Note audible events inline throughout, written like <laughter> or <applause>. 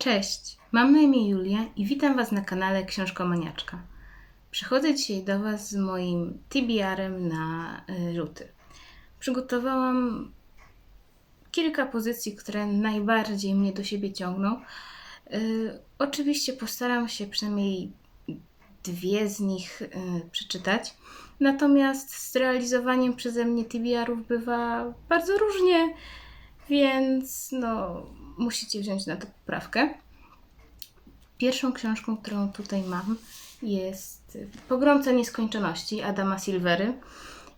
Cześć, mam na imię Julia i witam Was na kanale Książkomaniaczka. Przychodzę dzisiaj do Was z moim TBR-em na y, luty. Przygotowałam kilka pozycji, które najbardziej mnie do siebie ciągną. Y, oczywiście postaram się przynajmniej dwie z nich y, przeczytać. Natomiast z realizowaniem przeze mnie TBR-ów bywa bardzo różnie, więc no, musicie wziąć na to poprawkę. Pierwszą książką, którą tutaj mam, jest Pogromca Nieskończoności Adama Silvery,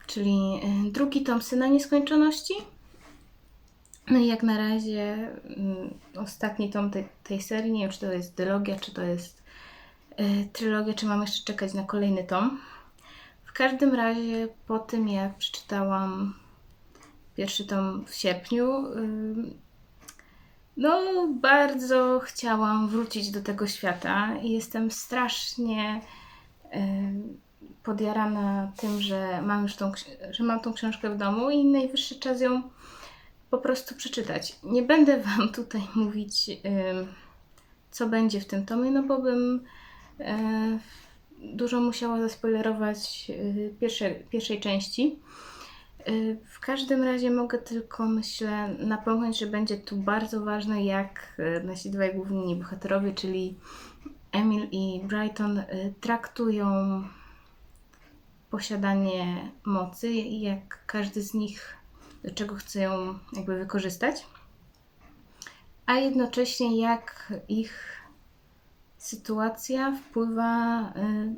czyli y, drugi tom Syna Nieskończoności. No i jak na razie mm, ostatni tom tej, tej serii, nie wiem czy to jest dylogia, czy to jest y, trylogia, czy mam jeszcze czekać na kolejny tom. W każdym razie po tym jak przeczytałam pierwszy tom w sierpniu, no bardzo chciałam wrócić do tego świata i jestem strasznie podjarana tym, że mam już tą, że mam tą książkę w domu i najwyższy czas ją po prostu przeczytać. Nie będę <laughs> Wam tutaj mówić, co będzie w tym tomie, no bo bym y, dużo musiała zaspoilerować pierwsze, pierwszej części. Y, W każdym razie mogę tylko, myślę, napomknąć, że będzie tu bardzo ważne, jak y, nasi dwaj główni bohaterowie, czyli Emil i Brighton, y, traktują posiadanie mocy i jak każdy z nich do czego chce ją jakby wykorzystać, a jednocześnie jak ich sytuacja wpływa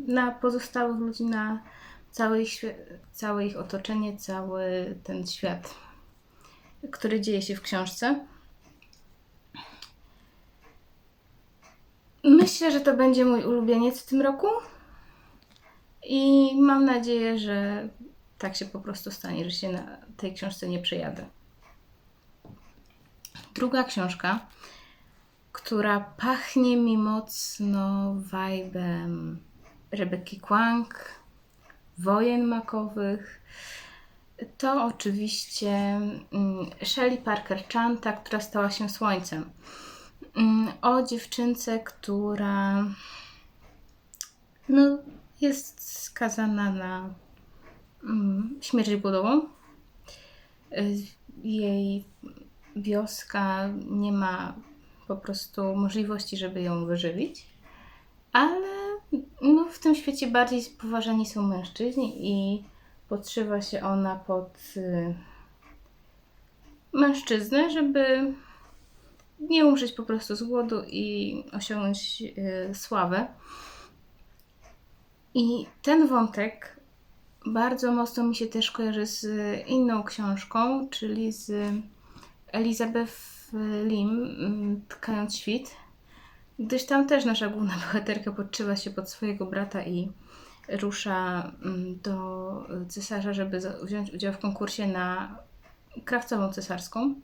na pozostałych ludzi, na całe ich, całe ich otoczenie, cały ten świat, który dzieje się w książce. Myślę, że to będzie mój ulubieniec w tym roku i mam nadzieję, że tak się po prostu stanie, że się na tej książce nie przejadę. Druga książka, która pachnie mi mocno vibem Rebeki Kwank, wojen makowych. To oczywiście mm, Shelley Parker Chanta, która stała się słońcem. Mm, O dziewczynce, która no, jest skazana na mm, śmierć głodową. Jej wioska nie ma po prostu możliwości, żeby ją wyżywić, ale no, w tym świecie bardziej poważani są mężczyźni i podszywa się ona pod y, mężczyznę, żeby nie umrzeć po prostu z głodu i osiągnąć y, sławę. I ten wątek bardzo mocno mi się też kojarzy z inną książką, czyli z Elizabeth Lim, mm, Tkając świt, gdyż tam też nasza główna <laughs> bohaterka podszywa się pod swojego brata i rusza mm, do cesarza, żeby wziąć udział w konkursie na krawcową cesarską.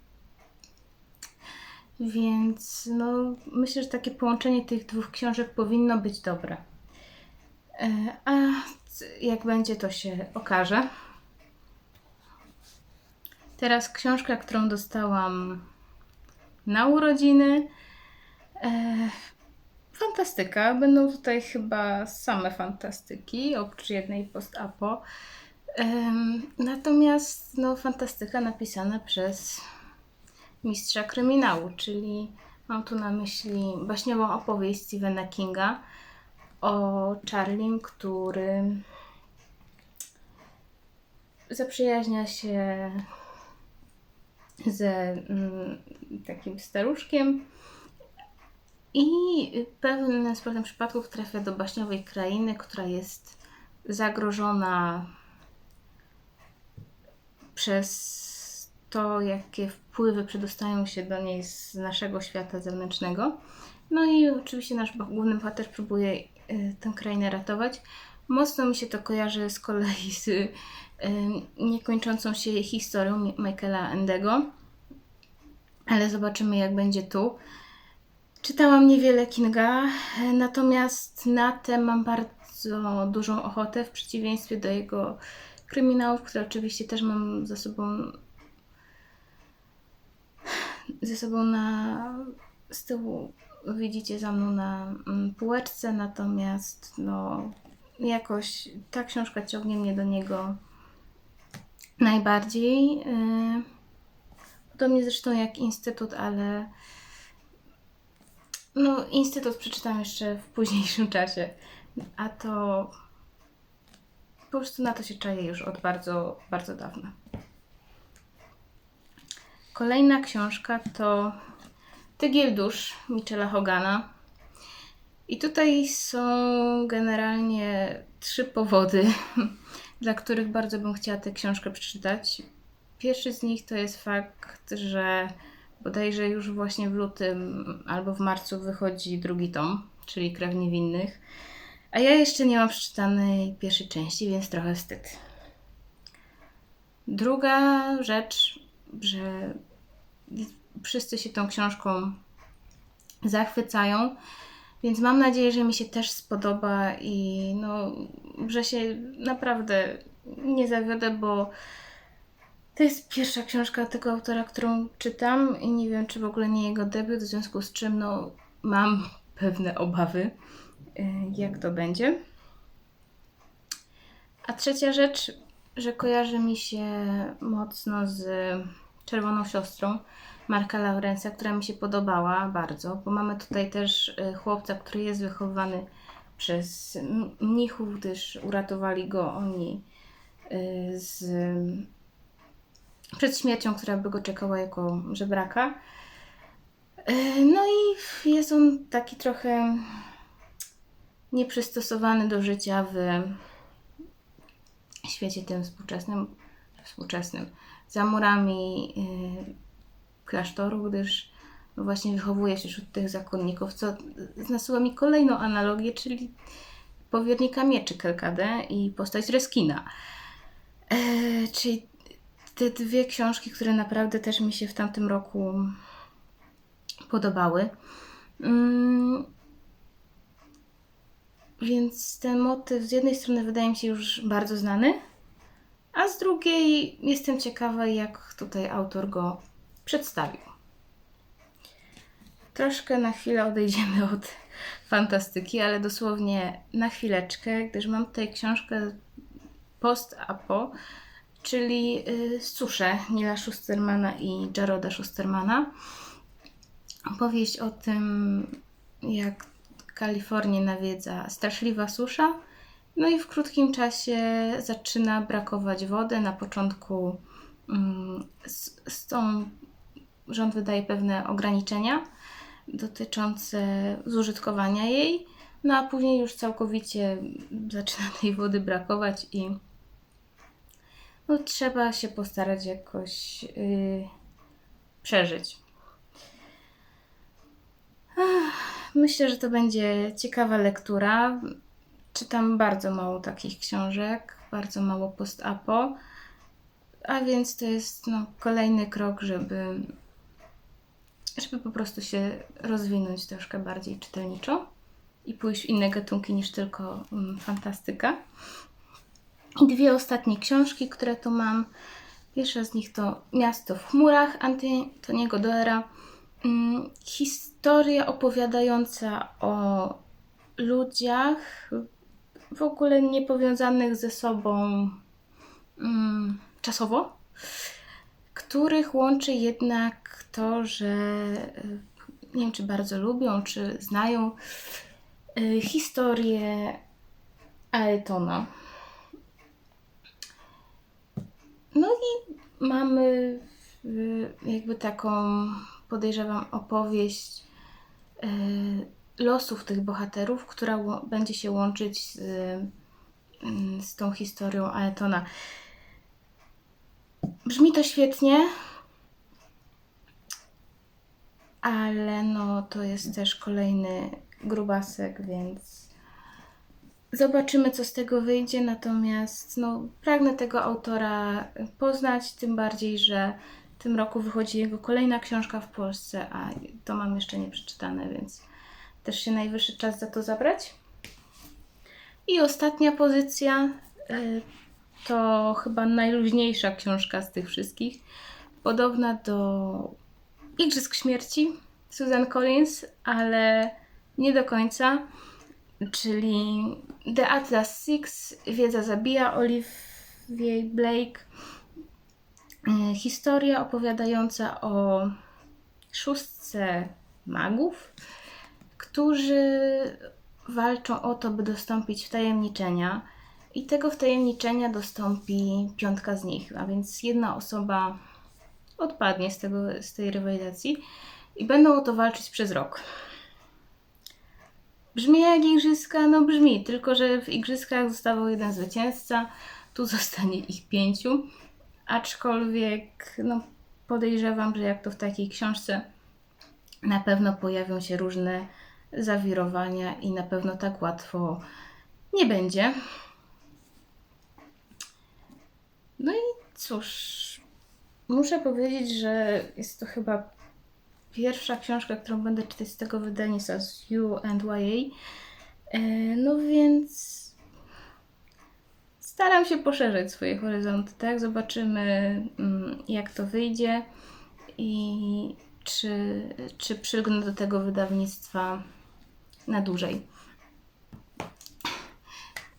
Więc no, myślę, że takie połączenie tych dwóch książek powinno być dobre. E, A jak będzie, to się okaże. Teraz książka, którą dostałam na urodziny. Fantastyka. Będą tutaj chyba same fantastyki, oprócz jednej post-apo. Natomiast no, fantastyka napisana przez mistrza kryminału, czyli mam tu na myśli baśniową opowieść Stephena Kinga o Charlim, który zaprzyjaźnia się ze mm, takim staruszkiem i pewnym sprawem przypadków trafia do baśniowej krainy, która jest zagrożona przez to, jakie wpływy przedostają się do niej z naszego świata zewnętrznego. No i oczywiście nasz główny bohater próbuje y, tę krainę ratować. Mocno mi się to kojarzy z kolei z y, niekończącą się historią Mi- Michaela Endego, ale zobaczymy jak będzie tu. Czytałam niewiele Kinga, e, natomiast na ten mam bardzo dużą ochotę w przeciwieństwie do jego kryminałów, które oczywiście też mam za sobą ze sobą na z tyłu widzicie za mną na mm, półeczce, natomiast no jakoś ta książka ciągnie mnie do niego najbardziej. Yy, Podobnie zresztą jak Instytut, ale no Instytut przeczytam jeszcze w późniejszym <laughs> czasie, a to po prostu na to się czaję już od bardzo, bardzo dawna. Kolejna książka to Tygiel dusz Michela Hogana. I tutaj są generalnie trzy powody, <laughs> dla których bardzo bym chciała tę książkę przeczytać. Pierwszy z nich to jest fakt, że bodajże już właśnie w lutym albo w marcu wychodzi drugi tom, czyli Krew Niewinnych. A ja jeszcze nie mam przeczytanej pierwszej części, więc trochę wstyd. Druga rzecz, że wszyscy się tą książką zachwycają, więc mam nadzieję, że mi się też spodoba i no, że się naprawdę nie zawiodę, bo to jest pierwsza książka tego autora, którą czytam i nie wiem, czy w ogóle nie jego debiut, w związku z czym no, mam pewne obawy, y, jak to będzie. A trzecia rzecz, że kojarzy mi się mocno z Czerwoną Siostrą Marka Laurensa, która mi się podobała bardzo, bo mamy tutaj też y, chłopca, który jest wychowany przez mnichów, gdyż uratowali go oni y, z, przed śmiercią, która by go czekała jako żebraka. Y, No i jest on taki trochę nieprzystosowany do życia w świecie tym współczesnym, współczesnym za murami y, klasztoru, gdyż właśnie wychowuje się wśród tych zakonników, co nasuwa mi kolejną analogię, czyli powiernika mieczy Kelkade i postać Reskina. E, czyli te dwie książki, które naprawdę też mi się w tamtym roku podobały. Mm, więc ten motyw z jednej strony wydaje mi się już bardzo znany, a z drugiej jestem ciekawa, jak tutaj autor go przedstawił. Troszkę na chwilę odejdziemy <laughs> od fantastyki, ale dosłownie na chwileczkę, gdyż mam tutaj książkę post-apo, czyli y, Susze Nila Schustermana i Jaroda Schustermana. Opowieść o tym, jak Kalifornię nawiedza straszliwa susza, no i w krótkim czasie zaczyna brakować wody. Na początku mm, z, z tą rząd wydaje pewne ograniczenia dotyczące zużytkowania jej, no a później już całkowicie zaczyna tej wody brakować i no, trzeba się postarać jakoś yy, przeżyć. Myślę, że to będzie ciekawa lektura. Czytam bardzo mało takich książek, bardzo mało post-apo, a więc to jest no, kolejny krok, żeby, żeby po prostu się rozwinąć troszkę bardziej czytelniczo i pójść w inne gatunki niż tylko mm, fantastyka. I dwie ostatnie książki, które tu mam. Pierwsza z nich to Miasto w chmurach Antoniego Doera. Mm, Historia opowiadająca o ludziach w ogóle niepowiązanych ze sobą mm, czasowo, których łączy jednak to, że y, nie wiem, czy bardzo lubią, czy znają y, historię Aetona. No i mamy jakby taką, podejrzewam, opowieść y, losów tych bohaterów, która będzie się łączyć z, mm, z tą historią Aetona. Brzmi to świetnie, ale no to jest też kolejny grubasek, więc Zobaczymy, co z tego wyjdzie, natomiast no, pragnę tego autora poznać, tym bardziej, że w tym roku wychodzi jego kolejna książka w Polsce, a to mam jeszcze nie przeczytane, więc też się najwyższy czas za to zabrać. I ostatnia pozycja y, to chyba najluźniejsza książka z tych wszystkich, podobna do Igrzysk Śmierci Susan Collins, ale nie do końca. Czyli The Atlas Six, Wiedza zabija Olivia Blake. E, Historia opowiadająca o szóstce magów, którzy walczą o to, by dostąpić wtajemniczenia. I tego wtajemniczenia dostąpi piątka z nich, a więc jedna osoba odpadnie z, tego, z tej rywalizacji i będą o to walczyć przez rok. Brzmi jak igrzyska? No brzmi, tylko że w igrzyskach zostawał jeden zwycięzca, tu zostanie ich pięciu, aczkolwiek no, podejrzewam, że jak to w takiej książce na pewno pojawią się różne zawirowania i na pewno tak łatwo nie będzie. No i cóż, muszę powiedzieć, że jest to chyba pierwsza książka, którą będę czytać z tego wydawnictwa z You and YA. E, No więc staram się poszerzyć swoje horyzonty, tak? Zobaczymy, mm, jak to wyjdzie i czy, czy przylgnę do tego wydawnictwa na dłużej.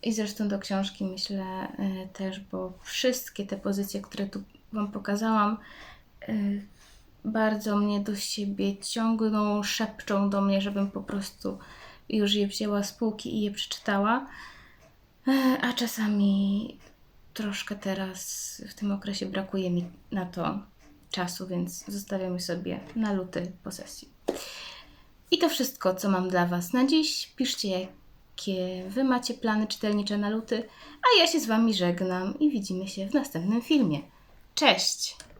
I zresztą do książki myślę e, też, bo wszystkie te pozycje, które tu Wam pokazałam, e, bardzo mnie do siebie ciągną, szepczą do mnie, żebym po prostu już je wzięła z półki i je przeczytała. E, A czasami troszkę teraz w tym okresie brakuje mi na to czasu, więc zostawiam je sobie na luty po sesji. I to wszystko, co mam dla Was na dziś. Piszcie, jakie Wy macie plany czytelnicze na luty, a ja się z Wami żegnam i widzimy się w następnym filmie. Cześć!